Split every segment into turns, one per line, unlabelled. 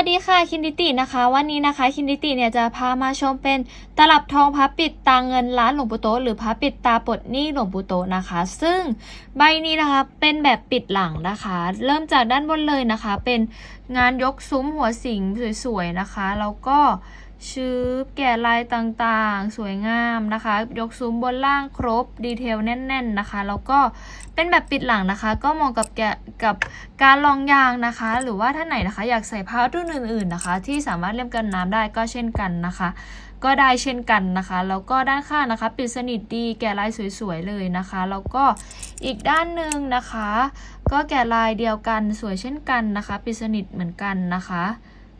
สวัสดีค่ะคินดิตินะคะ วันนี้นะคะคินดิติเนี่ยจะพามาชมเป็นตลับทองพระปิดตาเงินร้านหลวงปู่โตหรือพระปิดตาปลดหนี้หลวงปู่โตนะคะ ซึ่งใบนี้นะคะเป็นแบบปิดหลังนะคะ เริ่มจากด้านบนเลยนะคะ เป็นงานยกซุ้มหัวสิงสวยๆนะคะแล้วก็ ชื้อแกะลายต่างๆ สวยงามนะคะ ยกซุ้มบนล่างครบดีเทลแน่น ๆนะคะ แล้วก็เป็นแบบปิดหลังนะคะ ก็เหมาะกับแกะกับการลองยางนะคะ หรือว่าท่านไหนนะคะ อยากใส่ผ้ารุ่นอื่น ๆนะคะ ที่สามารถเลี่ยมกันน้ำได้ก็เช่นกันนะคะ ก็ได้เช่นกันนะคะ แล้วก็ด้านข้างนะคะ ปิดสนิทดีแกะลายสวยๆเลยนะคะ แล้วก็อีกด้านหนึ่งนะคะ ก็แกะลายเดียวกันสวยเช่นกันนะคะ ปิดสนิทเหมือนกันนะคะ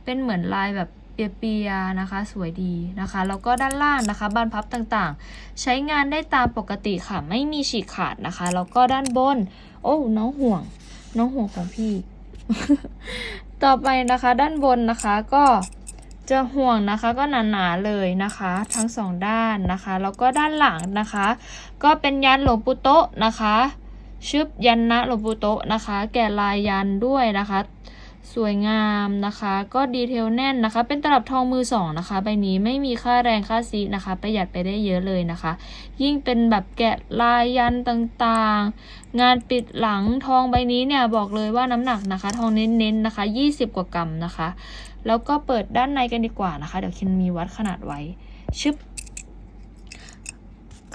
เป็นเหมือนลายแบบ เปียๆนะคะ สวยดีนะคะแล้วก็ด้านล่างนะคะบานพับต่างๆ ใช้งานได้ตามปกติค่ะ ไม่มีฉีกขาดนะคะแล้วก็ด้านบน โอ้น้องห่วง น้องห่วงของพี่ ต่อไปนะคะด้านบนนะคะก็จะห่วงนะคะก็หนาๆเลยนะคะ ทั้งสองด้านนะคะแล้วก็ด้านหลังนะคะ ก็เป็นยันหลวงปู่โตะนะคะ ชึบยันนะหลวงปู่โตะนะคะ แกะลายยันด้วยนะคะ สวยงามนะคะ ก็ดีเทลแน่นนะคะ เป็นตลับทองมือสองนะคะ ใบนี้ไม่มีค่าแรงค่าซีนะคะ ประหยัดไปได้เยอะเลยนะคะ ยิ่งเป็นแบบแกะลายยันต่างๆ งานปิดหลังทองใบนี้เนี่ยบอกเลยว่าน้ำหนักนะคะ ทองเน้นๆนะคะ 20 กว่ากรัมนะคะ แล้วก็เปิดด้านในกันดีกว่านะคะ เดี๋ยวคินมีวัดขนาดไว้ ชึบ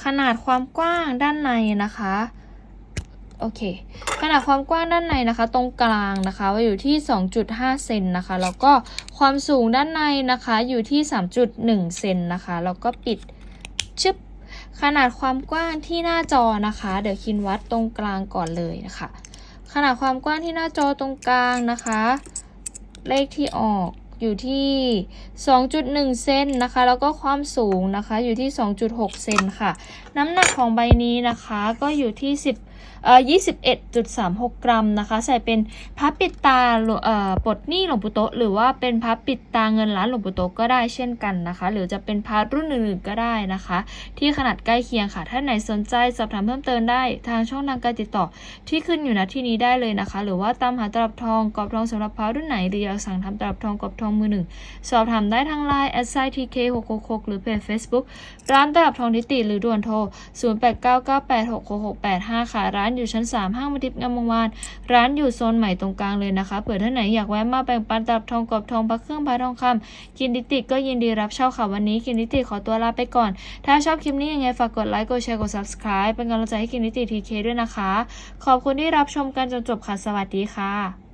ขนาดความกว้างด้านในนะคะ โอเค ขนาดความกว้างด้านในนะคะ ตรงกลางนะคะว่าอยู่ที่ 2.5 เซนนะคะ แล้วก็ความสูงด้านในนะคะอยู่ที่ 3.1 เซนนะคะ แล้วก็ปิดชึบ ขนาดความกว้างที่หน้าจอนะคะ เดี๋ยวคินวัดตรงกลางก่อนเลยนะคะ ขนาดความกว้างที่หน้าจอตรงกลางนะคะ เลขที่ออกอยู่ที่ 2.1 เซนนะคะ แล้วก็ความสูงนะคะอยู่ที่ 2.6 เซนค่ะ น้ำหนักของใบนี้นะคะก็อยู่ที่ 10เอ่อ21.36 กรัมนะคะ ใส่เป็นพับปิดตาปลดหนี้หลวงปู่โตหรือว่าเป็นพับปิดตาเงินล้านหลวงปู่โตก็ได้เช่นกันนะคะ หรือจะเป็นพับรุ่นอื่นๆก็ได้นะคะ ที่ขนาดใกล้เคียงค่ะ ถ้าไหนสนใจสอบถามเพิ่มเติมได้ทางช่องทางการติดต่อที่ขึ้นอยู่ณที่นี้ได้เลยนะคะ หรือว่าตามหาตลับทองกรอบทองสำหรับพระรุ่นไหนหรืออยากสั่งทำตลับทองกรอบทองมือหนึ่งสอบถามได้ทางไลน์ s i t k 6 6 6หรือเพจ Facebook ร้านตลับทองนิติหรือด่วนโทร 0899866685 ค่ะร้านอยู่ชั้น 3 ห้างมทิพย์งามวงวานร้านอยู่โซนใหม่ตรงกลางเลยนะคะเผื่อท่านไหนอยากแวะมาแบ่งปันตับทองกรอบทองพระเครื่องพระทองคำกินนิติก็ยินดีรับเช่าค่ะวันนี้กินนิติขอตัวลาไปก่อน ถ้าชอบคลิปนี้ยังไงฝากกดไลค์กดแชร์กด subscribe เป็นกำลังใจให้กินนิติทีเคด้วยนะคะ ขอบคุณที่รับชมกันจนจบค่ะสวัสดีค่ะ